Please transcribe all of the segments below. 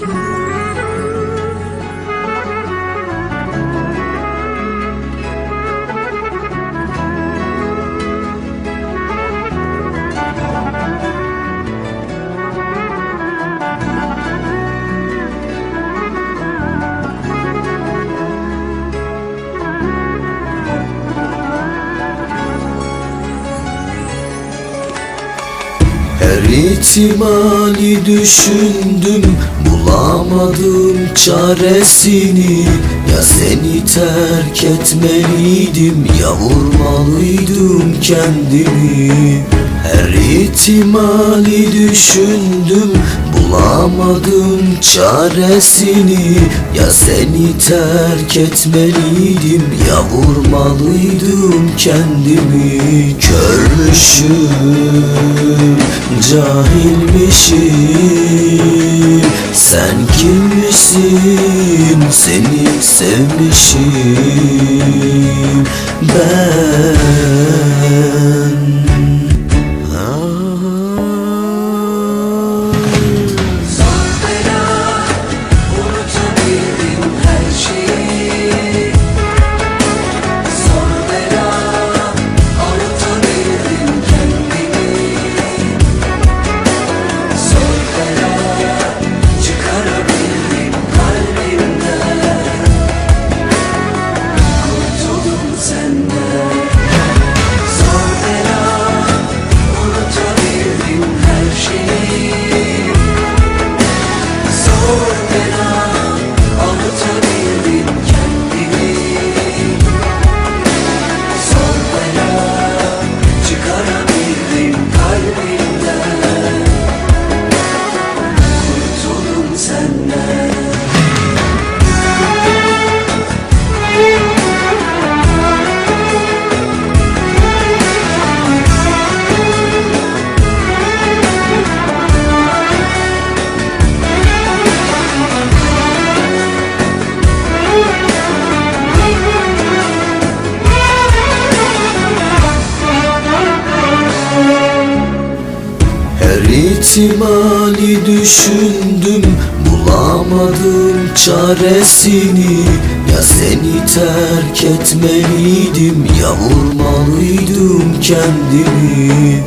Her ihtimali düşündüm Bulamadım çaresini. Ya seni terk etmeliydim Ya vurmalıydım kendimi. Her ihtimali düşündüm Bulamadım çaresini Ya seni terk etmeliydim Ya vurmalıydım kendimi. Körmüşüm Cahilmişim Sen kimmişsin Seni sevmişim. Ben ihtimali düşündüm Bulamadım çaresini. Ya seni terk etmeliydim Ya vurmalıydım kendimi.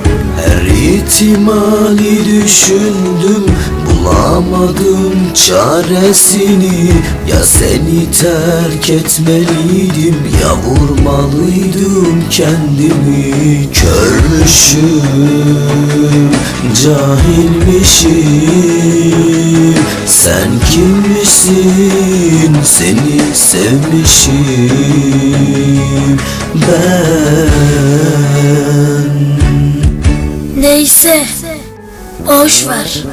Her ihtimali düşündüm Bulamadım çaresini. Ya seni terk etmeliydim Ya vurmalıydım kendimi Körmüşüm Cahilmişim Sen kimmişsin? Seni sevmişim Ben. Neyse boş ver.